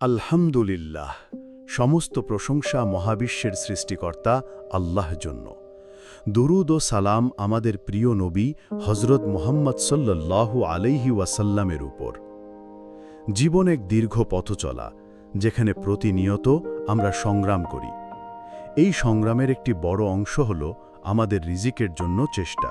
আলহামদুলিল্লাহ, সমস্ত প্রশংসা মহাবিশ্বের সৃষ্টিকর্তা আল্লাহ জন্য। দুরুদ ও সালাম আমাদের প্রিয় নবী হজরত মোহাম্মদ সাল্লাল্লাহু আলাইহি ওয়াসাল্লামের উপর। জীবন এক দীর্ঘ পথ চলা, যেখানে প্রতিনিয়ত আমরা সংগ্রাম করি। এই সংগ্রামের একটি বড় অংশ হল আমাদের রিজিকের জন্য চেষ্টা।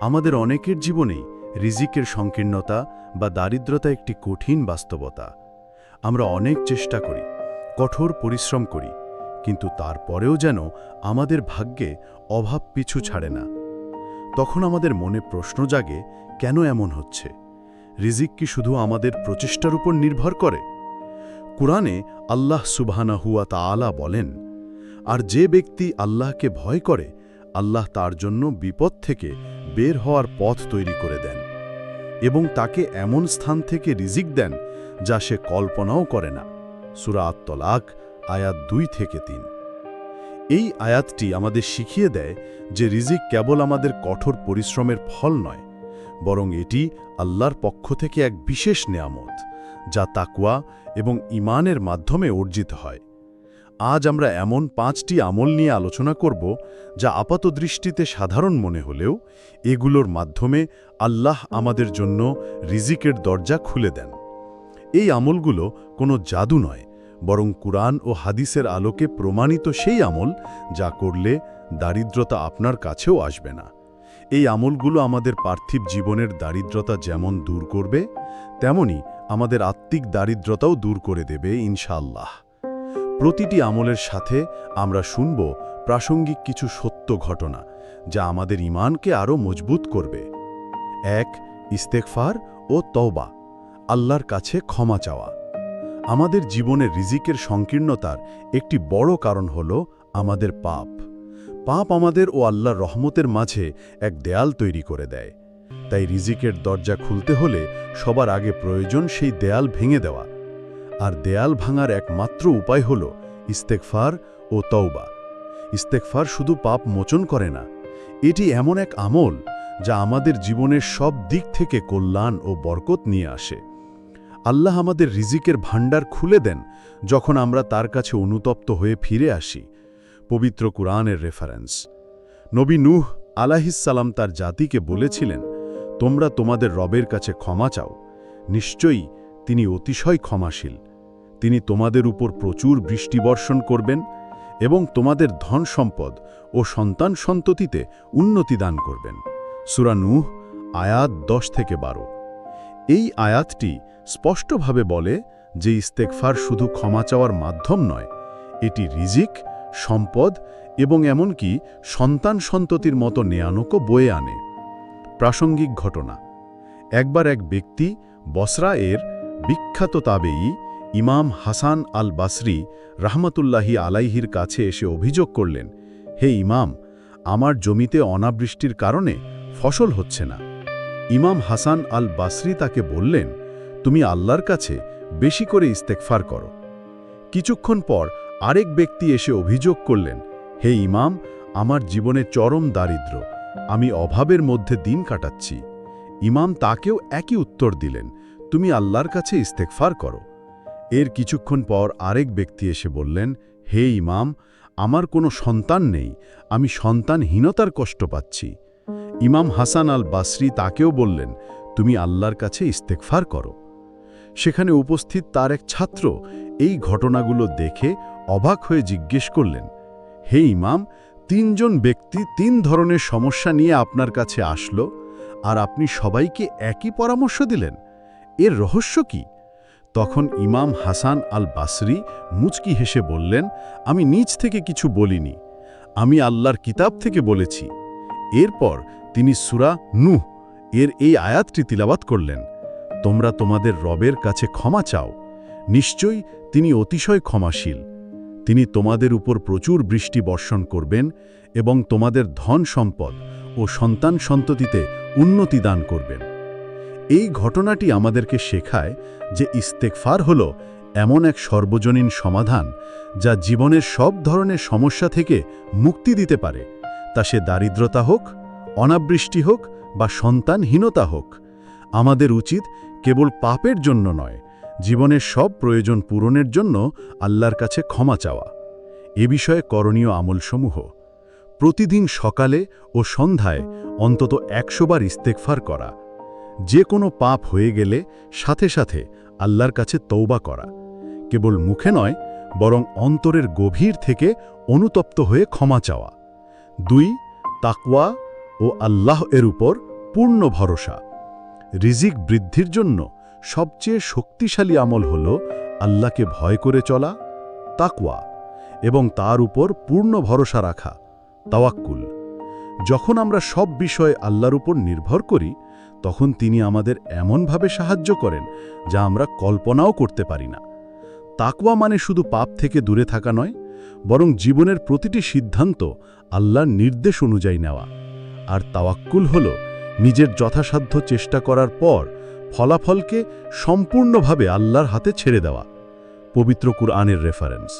আমাদের অনেকের জীবনেই রিজিকের সংকীর্ণতা বা দারিদ্রতা একটি কঠিন বাস্তবতা। আমরা অনেক চেষ্টা করি, কঠোর পরিশ্রম করি, কিন্তু তারপরেও যেন আমাদের ভাগ্যে অভাব পিছু ছাড়ে না। তখন আমাদের মনে প্রশ্ন জাগে, কেন এমন হচ্ছে? রিজিক কি শুধু আমাদের প্রচেষ্টার উপর নির্ভর করে? কুরআনে আল্লাহ সুবহানা হুয়া তাআলা বলেন, আর যে ব্যক্তি আল্লাহকে ভয় করে, আল্লাহ তার জন্য বিপদ থেকে বের হওয়ার পথ তৈরি করে দেন এবং তাকে এমন স্থান থেকে রিজিক দেন যা সে কল্পনাও করে না। সুরা আত্তলাক, আয়াত দুই থেকে তিন। এই আয়াতটি আমাদের শিখিয়ে দেয় যে রিজিক কেবল আমাদের কঠোর পরিশ্রমের ফল নয়, বরং এটি আল্লাহর পক্ষ থেকে এক বিশেষ নেয়ামত, যা তাকুয়া এবং ইমানের মাধ্যমে অর্জিত হয়। আজ আমরা এমন পাঁচটি আমল নিয়ে আলোচনা করব যা আপাত দৃষ্টিতে সাধারণ মনে হলেও এগুলোর মাধ্যমে আল্লাহ আমাদের জন্য রিজিকের দরজা খুলে দেন। এই আমলগুলো কোনো জাদু নয়, বরং কুরআন ও হাদিসের আলোকে প্রমাণিত সেই আমল যা করলে দারিদ্রতা আপনার কাছেও আসবে না। এই আমলগুলো আমাদের পার্থিব জীবনের দারিদ্রতা যেমন দূর করবে, তেমনি আমাদের আত্মিক দারিদ্রতাও দূর করে দেবে, ইনশাআল্লাহ। প্রতিটি আমলের সাথে আমরা শুনব প্রাসঙ্গিক কিছু সত্য ঘটনা যা আমাদের ইমানকে আরও মজবুত করবে। এক ইস্তেকফার ও তওবা। আল্লাহর কাছে ক্ষমা চাওয়া। আমাদের জীবনের রিজিকের সংকীর্ণতার একটি বড় কারণ হল আমাদের পাপ। পাপ আমাদের ও আল্লাহর রহমতের মাঝে এক দেয়াল তৈরি করে দেয়। তাই রিজিকের দরজা খুলতে হলে সবার আগে প্রয়োজন সেই দেয়াল ভেঙে দেওয়া। আর দেয়াল ভাঙার একমাত্র উপায় হল ইস্তেকফার ও তওবা। ইস্তেকফার শুধু পাপ মোচন করে না, এটি এমন এক আমল যা আমাদের জীবনের সব দিক থেকে কল্যাণ ও বরকত নিয়ে আসে। আল্লাহ আমাদের রিজিকের ভাণ্ডার খুলে দেন যখন আমরা তার কাছে অনুতপ্ত হয়ে ফিরে আসি, পবিত্র কুরআনের রেফারেন্স নবী নূহ আলাহিসাল্লাম তার জাতিকে বলেছিলেন, তোমরা তোমাদের রবের কাছে ক্ষমা চাও। নিশ্চয়ই তিনি অতিশয় ক্ষমাশীল। তিনি তোমাদের উপর প্রচুর বৃষ্টিবর্ষণ করবেন এবং তোমাদের ধন সম্পদ ও সন্তান সন্ততিতে উন্নতি দান করবেন। সুরা নূহ আয়াত দশ থেকে বারো। এই আয়াতটি স্পষ্টভাবে বলে যে ইস্তেকফার শুধু ক্ষমা চাওয়ার মাধ্যম নয়, এটি রিজিক, সম্পদ এবং এমনকি সন্তান সন্ততির মতো নেয়ানোকও বয়ে আনে। প্রাসঙ্গিক ঘটনা, একবার এক ব্যক্তি বসরা এর বিখ্যাত তাবেই ইমাম হাসান আল বাসরি রাহমাতুল্লাহি আলাইহির কাছে এসে অভিযোগ করলেন, হে ইমাম, আমার জমিতে অনাবৃষ্টির কারণে ফসল হচ্ছে না। ইমাম হাসান আল বাসরি তাকে বললেন, তুমি আল্লাহর কাছে বেশি করে ইস্তেকফার করো। কিছুক্ষণ পর আরেক ব্যক্তি এসে অভিযোগ করলেন, হে ইমাম, আমার জীবনে চরম দারিদ্র, আমি অভাবের মধ্যে দিন কাটাচ্ছি। ইমাম তাকেও একই উত্তর দিলেন, তুমি আল্লাহর কাছে ইস্তেকফার করো। এর কিছুক্ষণ পর আরেক ব্যক্তি এসে বললেন, হে ইমাম, আমার কোনো সন্তান নেই, আমি সন্তানহীনতার কষ্ট পাচ্ছি। ইমাম হাসান আল বাসরি তাকেও বললেন, তুমি আল্লাহর কাছে ইস্তেকফার করো। সেখানে উপস্থিত তার এক ছাত্র এই ঘটনাগুলো দেখে অবাক হয়ে জিজ্ঞেস করলেন, হে ইমাম, তিনজন ব্যক্তি তিন ধরনের সমস্যা নিয়ে আপনার কাছে আসলো আর আপনি সবাইকে একই পরামর্শ দিলেন? এর রহস্য কি? তখন ইমাম হাসান আল বাসরি মুচকি হেসে বললেন, আমি নিজ থেকে কিছু বলিনি। আমি আল্লাহর কিতাব থেকে বলেছি। এরপর তিনি সুরা নুহ এর এই আয়াতটি তিলাবাত করলেন। তোমরা তোমাদের রবের কাছে ক্ষমা চাও। নিশ্চয়ই তিনি অতিশয় ক্ষমাশীল। তিনি তোমাদের উপর প্রচুর বৃষ্টি বর্ষণ করবেন এবং তোমাদের ধন সম্পদ ও সন্তান সন্ততিতে উন্নতি দান করবেন। এই ঘটনাটি আমাদেরকে শেখায় যে ইস্তেকফার হল এমন এক সর্বজনীন সমাধান যা জীবনের সব ধরনের সমস্যা থেকে মুক্তি দিতে পারে। তা সে দারিদ্রতা হোক অনাবৃষ্টি হোক বা সন্তানহীনতা হোক, আমাদের উচিত কেবল পাপের জন্য নয়, জীবনের সব প্রয়োজন পূরণের জন্য আল্লাহর কাছে ক্ষমা চাওয়া। এ বিষয়ে করণীয় আমলসমূহ। প্রতিদিন সকালে ও সন্ধ্যায় অন্তত একশোবার ইস্তেকফার করা। যে কোনো পাপ হয়ে গেলে সাথে সাথে আল্লাহর কাছে তৌবা করা। কেবল মুখে নয়, বরং অন্তরের গভীর থেকে অনুতপ্ত হয়ে ক্ষমা চাওয়া। দুই, তাকওয়া ও আল্লাহ এর উপর পূর্ণ ভরসা। রিজিক বৃদ্ধির জন্য সবচেয়ে শক্তিশালী আমল হল আল্লাহকে ভয় করে চলা, তাকওয়া এবং তার উপর পূর্ণ ভরসা রাখা, তাওয়াক্কুল। যখন আমরা সব বিষয়ে আল্লাহর উপর নির্ভর করি, তখন তিনি আমাদের এমনভাবে সাহায্য করেন যা আমরা কল্পনাও করতে পারি না। তাকওয়া মানে শুধু পাপ থেকে দূরে থাকা নয়, বরং জীবনের প্রতিটি সিদ্ধান্ত আল্লাহর নির্দেশ অনুযায়ী নেওয়া। আর তাওয়াক্কুল হল নিজের যথাসাধ্য চেষ্টা করার পর ফলাফলকে সম্পূর্ণভাবে আল্লাহর হাতে ছেড়ে দেওয়া। পবিত্র কুরআনের রেফারেন্স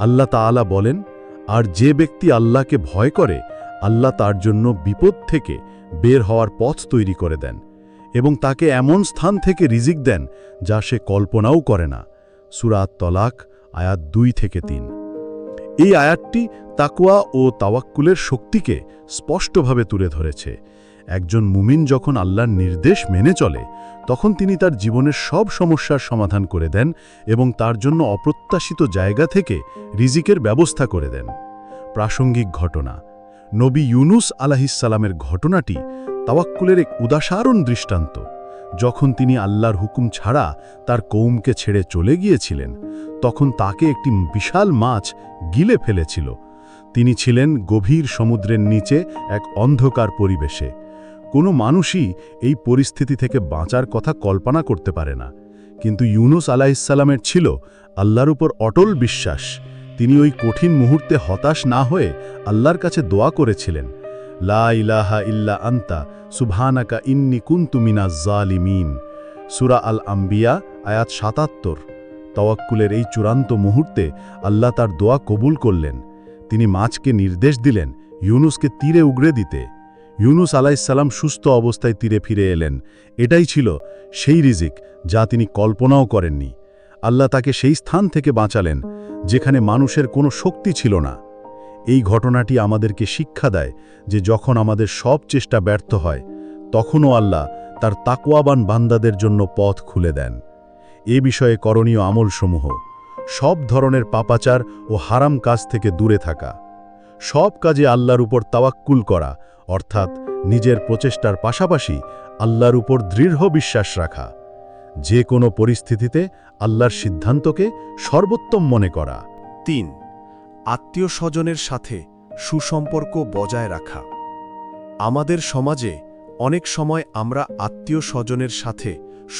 আল্লাহ তাআলা বলেন, আর যে ব্যক্তি আল্লাহকে ভয় করে, আল্লাহ তার জন্য বিপদ থেকে বের হওয়ার পথ তৈরি করে দেন এবং তাকে এমন স্থান থেকে রিজিক দেন যা সে কল্পনাও করে না। সুরাত তলাক আয়াত দুই থেকে তিন। এই আয়াতটি তাকুয়া ও তাওয়াক্কুলের শক্তিকে স্পষ্টভাবে তুলে ধরেছে। একজন মুমিন যখন আল্লাহর নির্দেশ মেনে চলে, তখন তিনি তার জীবনের সব সমস্যার সমাধান করে দেন এবং তার জন্য অপ্রত্যাশিত জায়গা থেকে রিজিকের ব্যবস্থা করে দেন। প্রাসঙ্গিক ঘটনা, নবী ইউনুস আলাহিসাল্লামের ঘটনাটি তাওয়াক্কুলের এক উদাসারণ দৃষ্টান্ত। যখন তিনি আল্লাহর হুকুম ছাড়া তার কৌমকে ছেড়ে চলে গিয়েছিলেন, তখন তাকে একটি বিশাল মাছ গিলে ফেলেছিল। তিনি ছিলেন গভীর সমুদ্রের নিচে এক অন্ধকার পরিবেশে। কোনো মানুষই এই পরিস্থিতি থেকে বাঁচার কথা কল্পনা করতে পারে না। কিন্তু ইউনুস আলাহিসাল্লামের ছিল আল্লাহর উপর অটল বিশ্বাস। তিনি ওই কঠিন মুহূর্তে হতাশ না হয়ে আল্লাহর কাছে দোয়া করেছিলেন, লা ইলাহা ইল্লা আন্তা সুবহানাকা ইন্নি কুন্তুমিনা জালিমিন। সুরা আল আম্বিয়া আয়াত সাতাত্তর। তওয়াক্কুলের এই চূড়ান্ত মুহূর্তে আল্লাহ তার দোয়া কবুল করলেন। তিনি মাছকে নির্দেশ দিলেন ইউনুসকে তীরে উগড়ে দিতে। ইউনুস আলাইসাল্লাম সুস্থ অবস্থায় তীরে ফিরে এলেন। এটাই ছিল সেই রিজিক যা তিনি কল্পনাও করেননি। আল্লাহ তাকে সেই স্থান থেকে বাঁচালেন, যেখানে মানুষের কোনো শক্তি ছিল না। এই ঘটনাটি আমাদেরকে শিক্ষা দেয় যে যখন আমাদের সব চেষ্টা ব্যর্থ হয়, তখনও আল্লাহ তার তাকওয়াবান বান্দাদের জন্য পথ খুলে দেন। এ বিষয়ে করণীয় আমলসমূহ, সব ধরনের পাপাচার ও হারাম কাজ থেকে দূরে থাকা। সব কাজে আল্লাহর উপর তাওয়াক্কুল করা, অর্থাৎ নিজের প্রচেষ্টার পাশাপাশি আল্লাহর উপর দৃঢ় বিশ্বাস রাখা। যে কোনো পরিস্থিতিতে আল্লাহর সিদ্ধান্তকে সর্বোত্তম মনে করা। তিন আত্মীয় স্বজনের সাথে সুসম্পর্ক বজায় রাখা। আমাদের সমাজে অনেক সময় আমরা আত্মীয় স্বজনের সাথে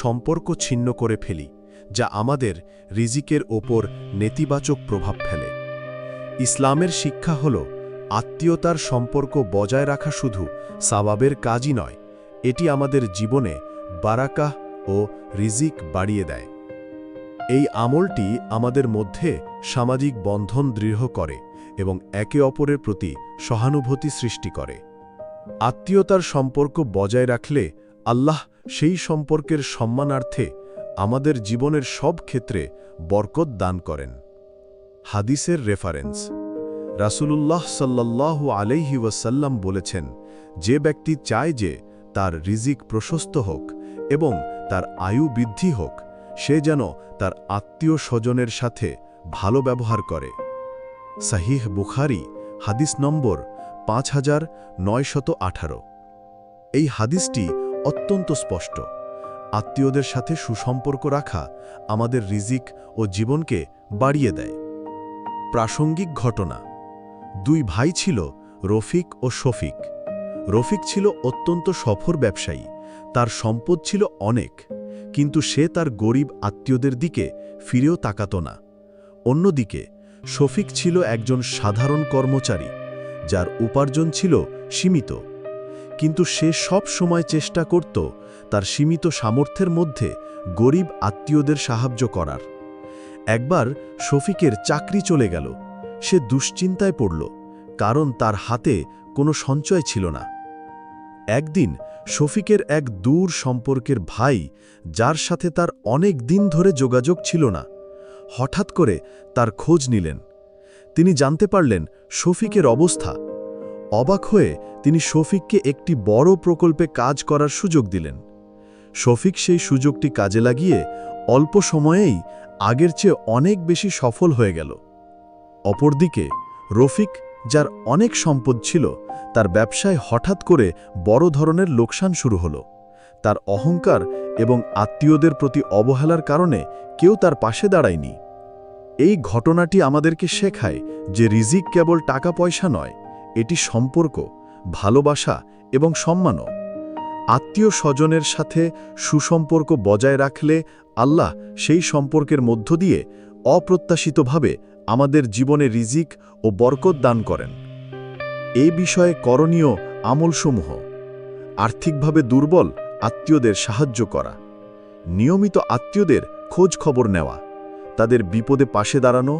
সম্পর্ক ছিন্ন করে ফেলি, যা আমাদের রিজিকের ওপর নেতিবাচক প্রভাব ফেলে। ইসলামের শিক্ষা হল, আত্মীয়তার সম্পর্ক বজায় রাখা শুধু সাবাবের কাজই নয়, এটি আমাদের জীবনে বারাকাহ ও রিজিক বাড়িয়ে দেয়। এই আমলটি আমাদের মধ্যে সামাজিক বন্ধন দৃঢ় করে এবং একে অপরের প্রতি সহানুভূতি সৃষ্টি করে। আত্মীয়তার সম্পর্ক বজায় রাখলে আল্লাহ সেই সম্পর্কের সম্মানার্থে আমাদের জীবনের সব ক্ষেত্রে বরকত দান করেন। হাদিসের রেফারেন্স রাসূলুল্লাহ সাল্লাল্লাহু আলাইহি ওয়াসাল্লাম বলেছেন, যে ব্যক্তি চায় যে তার রিজিক প্রশস্ত হোক এবং তার আয়ু বৃদ্ধি হোক সে যেন তার আত্মীয় স্বজনের সাথে ভালো ব্যবহার করে। সাহিহ বুখারি, হাদিস নম্বর পাঁচ হাজার নয়শত আঠারো। এই হাদিসটি অত্যন্ত স্পষ্ট। আত্মীয়দের সাথে সুসম্পর্ক রাখা আমাদের রিজিক ও জীবনকে বাড়িয়ে দেয়। প্রাসঙ্গিক ঘটনা, দুই ভাই ছিল রফিক ও শফিক। রফিক ছিল অত্যন্ত সফর ব্যবসায়ী, তার সম্পদ ছিল অনেক। কিন্তু সে তার গরিব আত্মীয়দের দিকে ফিরেও তাকাত না। অন্যদিকে, শফিক ছিল একজন সাধারণ কর্মচারী, যার উপার্জন ছিল সীমিত। কিন্তু সে সব সময় চেষ্টা করত তার সীমিত সামর্থ্যের মধ্যে গরিব আত্মীয়দের সাহায্য করার। একবার শফিকের চাকরি চলে গেল। সে দুশ্চিন্তায় পড়ল, কারণ তার হাতে কোনো সঞ্চয় ছিল না। একদিন শফিকের এক দূর সম্পর্কের ভাই, যার সাথে তার অনেক দিন ধরে যোগাযোগ ছিল না, হঠাৎ করে তার খোঁজ নিলেন। তিনি জানতে পারলেন শফিকের অবস্থা। অবাক হয়ে তিনি শফিককে একটি বড় প্রকল্পে কাজ করার সুযোগ দিলেন। শফিক সেই সুযোগটি কাজে লাগিয়ে অল্প সময়েই আগের চেয়ে অনেক বেশি সফল হয়ে গেল। অপরদিকে রফিক যার অনেক সম্পদ ছিল, তার ব্যবসায় হঠাৎ করে বড় ধরনের লোকসান শুরু হলো। তার অহংকার এবং আত্মীয়দের প্রতি অবহেলার কারণে কেউ তার পাশে দাঁড়ায়নি। এই ঘটনাটি আমাদেরকে শেখায় যে রিজিক কেবল টাকা পয়সা নয়, এটি সম্পর্ক, ভালোবাসা এবং সম্মানও। আত্মীয় স্বজনের সাথে সুসম্পর্ক বজায় রাখলে আল্লাহ সেই সম্পর্কের মধ্য দিয়ে অপ্রত্যাশিতভাবে আমাদের জীবনে রিজিক ও বরকত দান করেন। এই বিষয়ে করণীয় আমলসমূহ, আর্থিকভাবে দুর্বল আত্মীয়দের সাহায্য করা, নিয়মিত আত্মীয়দের খোঁজ খবর নেওয়া, তাদের বিপদে পাশে দাঁড়ানো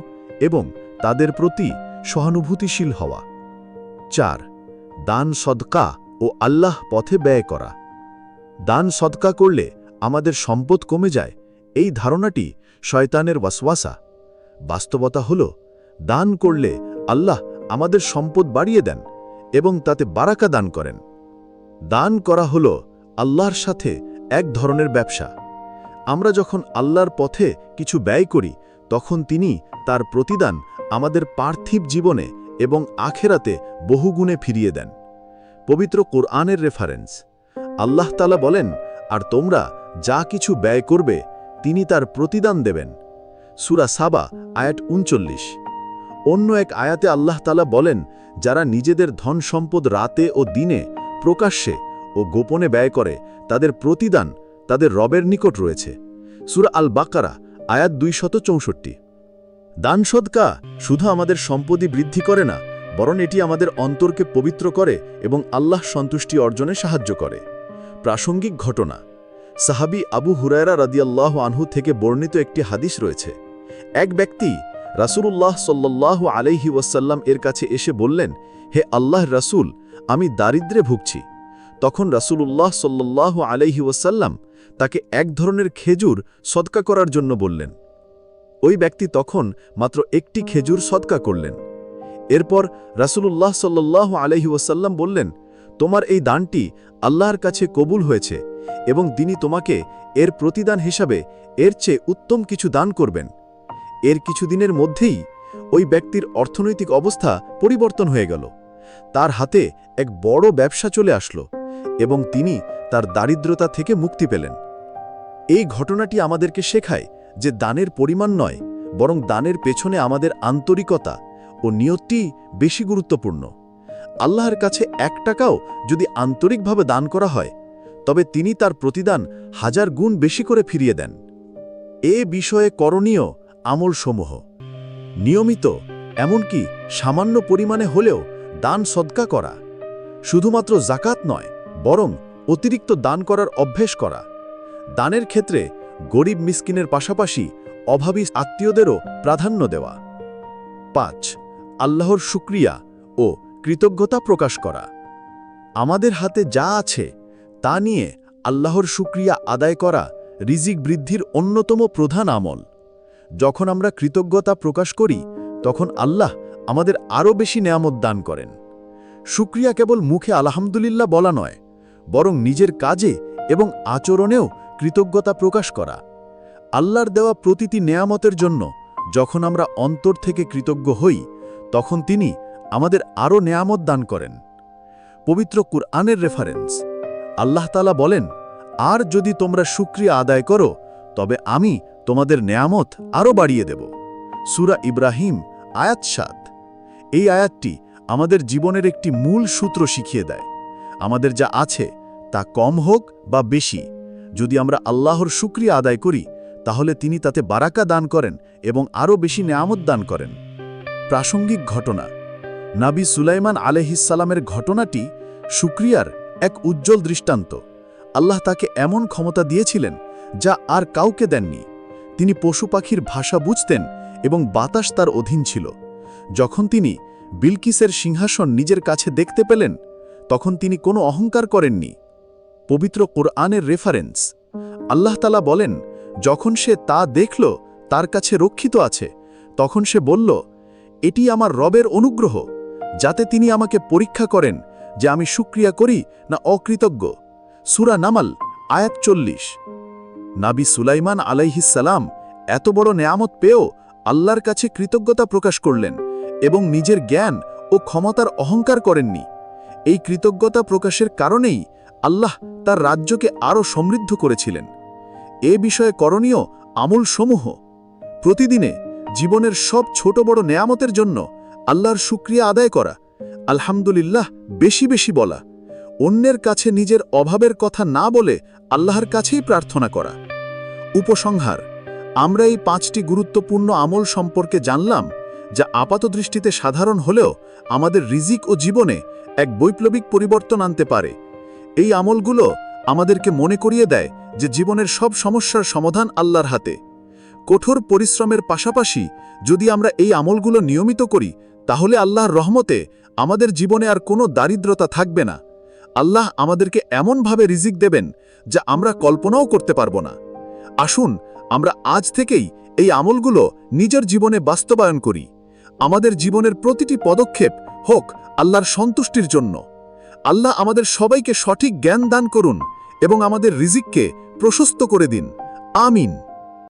এবং তাদের প্রতি সহানুভূতিশীল হওয়া। চার, দান সদকা ও আল্লাহ পথে ব্যয় করা। দান সদকা করলে আমাদের সম্পদ কমে যায়, এই ধারণাটি শয়তানের ওয়াসওয়াসা। বাস্তবতা হল, দান করলে আল্লাহ আমাদের সম্পদ বাড়িয়ে দেন এবং তাতে বারাকা দান করেন। দান করা হল আল্লাহর সাথে এক ধরনের ব্যবসা। আমরা যখন আল্লাহর পথে কিছু ব্যয় করি, তখন তিনি তার প্রতিদান আমাদের পার্থিব জীবনে এবং আখেরাতে বহুগুণে ফিরিয়ে দেন। পবিত্র কোরআনের রেফারেন্স আল্লাহ তালা বলেন, আর তোমরা যা কিছু ব্যয় করবে, তিনি তার প্রতিদান দেবেন। সুরা সাবা, আয়াত উনচল্লিশ। অন্য এক আয়াতে আল্লাহ তালা বলেন, যারা নিজেদের ধন সম্পদ রাতে ও দিনে প্রকাশ্যে ও গোপনে ব্যয় করে, তাদের প্রতিদান তাদের রবের নিকট রয়েছে। সুরা আল বাকারা আয়াত দুইশত চৌষট্টি। দান সদকা শুধু আমাদের সম্পত্তি বৃদ্ধি করে না, বরং এটি আমাদের অন্তরকে পবিত্র করে এবং আল্লাহ সন্তুষ্টি অর্জনে সাহায্য করে। প্রাসঙ্গিক ঘটনা, সাহাবি আবু হুরায়রা রাদিয়াল্লাহ আনহু থেকে বর্ণিত একটি হাদিস রয়েছে। এক ব্যক্তি রাসূলুল্লাহ সাল্লাল্লাহু আলাইহি ওয়াসাল্লাম এর কাছে এসে বললেন, হে আল্লাহ রাসূল, আমি দারিদ্রে ভুগছি। তখন রাসূলুল্লাহ সাল্লাল্লাহু আলাইহি ওয়াসাল্লাম তাকে এক ধরনের খেজুর সদকা করার জন্য বললেন। ওই ব্যক্তি তখন মাত্র একটি খেজুর সদকা করলেন। এরপর রাসূলুল্লাহ সাল্লাল্লাহু আলাইহি ওয়াসাল্লাম বললেন, তোমার এই দানটি আল্লাহর কাছে কবুল হয়েছে এবং তিনি তোমাকে এর প্রতিদান হিসাবে এর চেয়ে উত্তম কিছু দান করবেন। এর কিছুদিনের মধ্যেই ওই ব্যক্তির অর্থনৈতিক অবস্থা পরিবর্তন হয়ে গেল। তার হাতে এক বড় ব্যবসা চলে আসলো এবং তিনি তার দারিদ্রতা থেকে মুক্তি পেলেন। এই ঘটনাটি আমাদেরকে শেখায় যে দানের পরিমাণ নয়, বরং দানের পেছনে আমাদের আন্তরিকতা ও নিয়তটি বেশি গুরুত্বপূর্ণ। আল্লাহর কাছে এক টাকাও যদি আন্তরিকভাবে দান করা হয়, তবে তিনি তার প্রতিদান হাজার গুণ বেশি করে ফিরিয়ে দেন। এ বিষয়ে করণীয় আমলসমূহ। নিয়মিত, এমনকি সামান্য পরিমাণে হলেও দান সদকা করা। শুধুমাত্র জাকাত নয়, বরং অতিরিক্ত দান করার অভ্যেস করা। দানের ক্ষেত্রে গরিব মিসকিনের পাশাপাশি অভাবী আত্মীয়দেরও প্রাধান্য দেওয়া। পাঁচ, আল্লাহর শুক্রিয়া ও কৃতজ্ঞতা প্রকাশ করা। আমাদের হাতে যা আছে, তা নিয়ে আল্লাহর শুক্রিয়া আদায় করা রিজিক বৃদ্ধির অন্যতম প্রধান আমল। যখন আমরা কৃতজ্ঞতা প্রকাশ করি, তখন আল্লাহ আমাদের আরও বেশি নেয়ামত দান করেন। শুক্রিয়া কেবল মুখে আলহামদুলিল্লাহ বলা নয়, বরং নিজের কাজে এবং আচরণেও কৃতজ্ঞতা প্রকাশ করা। আল্লাহর দেওয়া প্রতিটি নেয়ামতের জন্য যখন আমরা অন্তর থেকে কৃতজ্ঞ হই, তখন তিনি আমাদের আরও নেয়ামত দান করেন। পবিত্র কুরআনের রেফারেন্স আল্লাহ তালা বলেন, আর যদি তোমরা শুক্রিয়া আদায় করো, তবে আমি তোমাদের নেয়ামত আরও বাড়িয়ে দেব। সুরা ইব্রাহিম, আয়াত সাত। এই আয়াতটি আমাদের জীবনের একটি মূল সূত্র শিখিয়ে দেয়। আমাদের যা আছে তা কম হোক বা বেশি, যদি আমরা আল্লাহর শুক্রিয়া আদায় করি, তাহলে তিনি তাতে বারাকা দান করেন এবং আরও বেশি নেয়ামত দান করেন। প্রাসঙ্গিক ঘটনা, নাবি সুলাইমান আলহিসালামের ঘটনাটি শুক্রিয়ার এক উজ্জ্বল দৃষ্টান্ত। আল্লাহ তাকে এমন ক্ষমতা দিয়েছিলেন যা আর কাউকে দেননি। তিনি পশু পাখির ভাষা বুঝতেন এবং বাতাস তার অধীন ছিল। যখন তিনি বিলকিসের সিংহাসন নিজের কাছে দেখতে পেলেন, তখন তিনি কোনো অহংকার করেননি। পবিত্র কোরআনের রেফারেন্স আল্লাহ তালা বলেন, যখন সে তা দেখল, তার কাছে রক্ষিত আছে। তখন সে বলল, এটি আমার রবের অনুগ্রহ, যাতে তিনি আমাকে পরীক্ষা করেন যে আমি সুক্রিয়া করি না অকৃতজ্ঞ। সুরা নামাল, আয়াত চল্লিশ। নাবি সুলাইমান আলাইহিসালাম এত বড় নেয়ামত পেয়েও আল্লাহর কাছে কৃতজ্ঞতা প্রকাশ করলেন এবং নিজের জ্ঞান ও ক্ষমতার অহংকার করেননি। এই কৃতজ্ঞতা প্রকাশের কারণেই আল্লাহ তার রাজ্যকে আরও সমৃদ্ধ করেছিলেন। এ বিষয়ে করণীয় আমলসমূহ। প্রতিদিনে জীবনের সব ছোট বড় নেয়ামতের জন্য আল্লাহর শুক্রিয়া আদায় করা, আলহামদুলিল্লাহ, বেশি বেশি বলা। অন্যের কাছে নিজের অভাবের কথা না বলে আল্লাহর কাছেই প্রার্থনা করা। উপসংহার, আমরা এই পাঁচটি গুরুত্বপূর্ণ আমল সম্পর্কে জানলাম যা আপাত দৃষ্টিতে সাধারণ হলেও আমাদের রিজিক ও জীবনে এক বৈপ্লবিক পরিবর্তন আনতে পারে। এই আমলগুলো আমাদেরকে মনে করিয়ে দেয় যে জীবনের সব সমস্যার সমাধান আল্লাহর হাতে। কঠোর পরিশ্রমের পাশাপাশি যদি আমরা এই আমলগুলো নিয়মিত করি, তাহলে আল্লাহর রহমতে আমাদের জীবনে আর কোনো দারিদ্রতা থাকবে না। আল্লাহ আমাদেরকে এমনভাবে রিজিক দেবেন যা আমরা কল্পনাও করতে পারব না। আসুন, আমরা আজ থেকেই এই আমলগুলো নিজের জীবনে বাস্তবায়ন করি। আমাদের জীবনের প্রতিটি পদক্ষেপ হোক আল্লাহর সন্তুষ্টির জন্য। আল্লাহ আমাদের সবাইকে সঠিক জ্ঞান দান করুন এবং আমাদের রিজিককে প্রশস্ত করে দিন। আমিন।